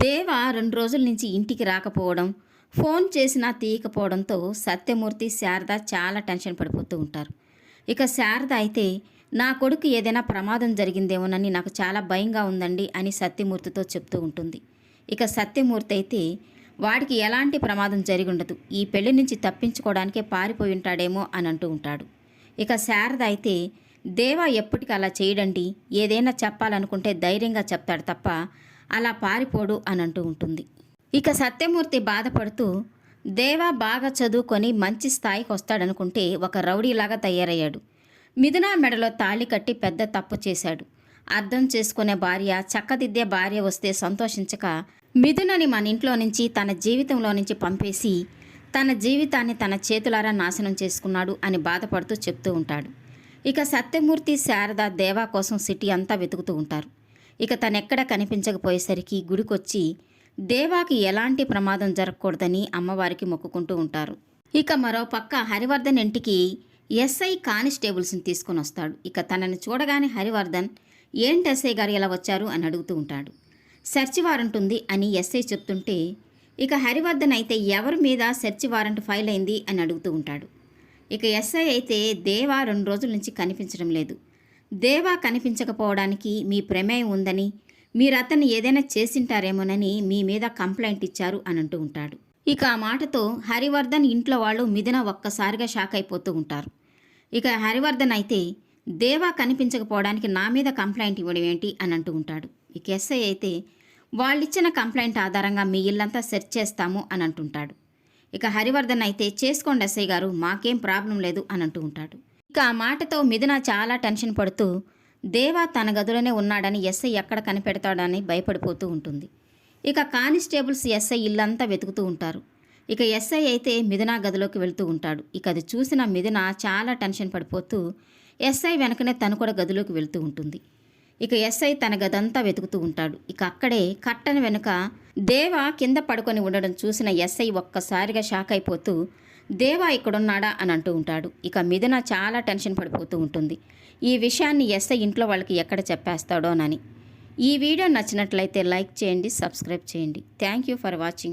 దేవ రెండు రోజుల నుంచి ఇంటికి రాకపోవడం ఫోన్ చేసినా తీయకపోవడంతో సత్యమూర్తి శారద చాలా టెన్షన్ పడిపోతూ ఉంటారు. ఇక శారద అయితే నా కొడుకు ఏదైనా ప్రమాదం జరిగిందేమోనని నాకు చాలా భయంగా ఉందండి అని సత్యమూర్తితో చెప్తూ ఉంటుంది. ఇక సత్యమూర్తి అయితే వాడికి ఎలాంటి ప్రమాదం జరిగి ఉండదు ఈ పెళ్ళి నుంచి తప్పించుకోవడానికే పారిపోయి ఉంటాడేమో అని అంటూ ఉంటాడు. ఇక శారద అయితే దేవా ఎప్పటికీ అలా చేయడండి ఏదైనా చెప్పాలనుకుంటే ధైర్యంగా చెప్తాడు తప్ప అలా పారిపోడు అని అంటూ ఉంటుంది. ఇక సత్యమూర్తి బాధపడుతూ దేవా బాగా చదువుకొని మంచి స్థాయికి వస్తాడనుకుంటే ఒక రౌడీలాగా తయారయ్యాడు. మిథునా మెడలో తాళి కట్టి పెద్ద తప్పు చేశాడు. అర్థం చేసుకునే భార్య చక్కదిద్దే భార్య వస్తే సంతోషించక మిథునని మన ఇంట్లో నుంచి తన జీవితంలో నుంచి పంపేసి తన జీవితాన్ని తన చేతులారా నాశనం చేసుకున్నాడు అని బాధపడుతూ చెప్తూ ఉంటాడు. ఇక సత్యమూర్తి శారద దేవా కోసం సిటీ అంతా వెతుకుతూ ఉంటారు. ఇక తనెక్కడ కనిపించకపోయేసరికి గుడికొచ్చి దేవాకి ఎలాంటి ప్రమాదం జరగకూడదని అమ్మవారికి మొక్కుకుంటూ ఉంటారు. ఇక మరో పక్క హరివర్ధన్ ఇంటికి ఎస్ఐ కానిస్టేబుల్స్ని తీసుకొని వస్తాడు. ఇక తనని చూడగానే హరివర్ధన్ ఏంటి ఎస్ఐ గారు ఎలా వచ్చారు? అని అడుగుతూ ఉంటాడు. సెర్చ్ వారెంట్ ఉంది అని ఎస్ఐ చెప్తుంటే ఇక హరివర్ధన్ అయితే ఎవరి మీద సెర్చ్ వారెంట్ ఫైల్ అయింది? అని అడుగుతూ ఉంటాడు. ఇక ఎస్ఐ అయితే దేవా రెండు రోజుల నుంచి కనిపించడం లేదు. దేవా కనిపించకపోవడానికి మీ ప్రమేయం ఉందని మీరు అతన్ని ఏదైనా చేసింటారేమోనని మీ మీద కంప్లైంట్ ఇచ్చారు అని అంటూ ఉంటాడు. ఇక ఆ మాటతో హరివర్ధన్ ఇంట్లో వాళ్ళు మిథున ఒక్కసారిగా షాక్ అయిపోతూ ఉంటారు. ఇక హరివర్ధన్ అయితే దేవా కనిపించకపోవడానికి నా మీద కంప్లైంట్ ఇవ్వడం ఏంటి అని అంటూ ఉంటాడు. ఇక ఎస్ఐ అయితే వాళ్ళిచ్చిన కంప్లైంట్ ఆధారంగా మీ ఇల్లంతా సెర్చ్ చేస్తాము అని అంటుంటాడు ఇక హరివర్ధన్ అయితే చేసుకోండి ఎస్ఐ గారు మాకేం ప్రాబ్లం లేదు అని అంటూ ఉంటాడు. ఇక ఆ మాటతో మిథున చాలా టెన్షన్ పడుతూ దేవా తన గదిలోనే ఉన్నాడని ఎస్ఐ ఎక్కడ కనిపెడతాడని భయపడిపోతూ ఉంటుంది. ఇక కానిస్టేబుల్స్ ఎస్ఐ ఇల్లంతా వెతుకుతూ ఉంటారు. ఇక ఎస్ఐ అయితే మిథున గదిలోకి వెళ్తూ ఉంటాడు. ఇక అది చూసిన మిథున చాలా టెన్షన్ పడిపోతూ ఎస్ఐ వెనకనే తను కూడా గదిలోకి వెళ్తూ ఉంటుంది. ఇక ఎస్ఐ తన గదంతా వెతుకుతూ ఉంటాడు. ఇక అక్కడే కట్టని వెనుక దేవ కింద పడుకొని ఉండడం చూసిన ఎస్ఐ ఒక్కసారిగా షాక్ అయిపోతూ దేవా ఇక్కడున్నాడా అని అంటూ ఉంటాడు. ఇక మిథున చాలా టెన్షన్ పడిపోతూ ఉంటుంది. ఈ విషయాన్ని ఎస్ఐ ఇంట్లో వాళ్ళకి ఎక్కడ చెప్పేస్తాడోనని. ఈ వీడియో నచ్చినట్లయితే లైక్ చేయండి సబ్స్క్రైబ్ చేయండి. Thank you for watching.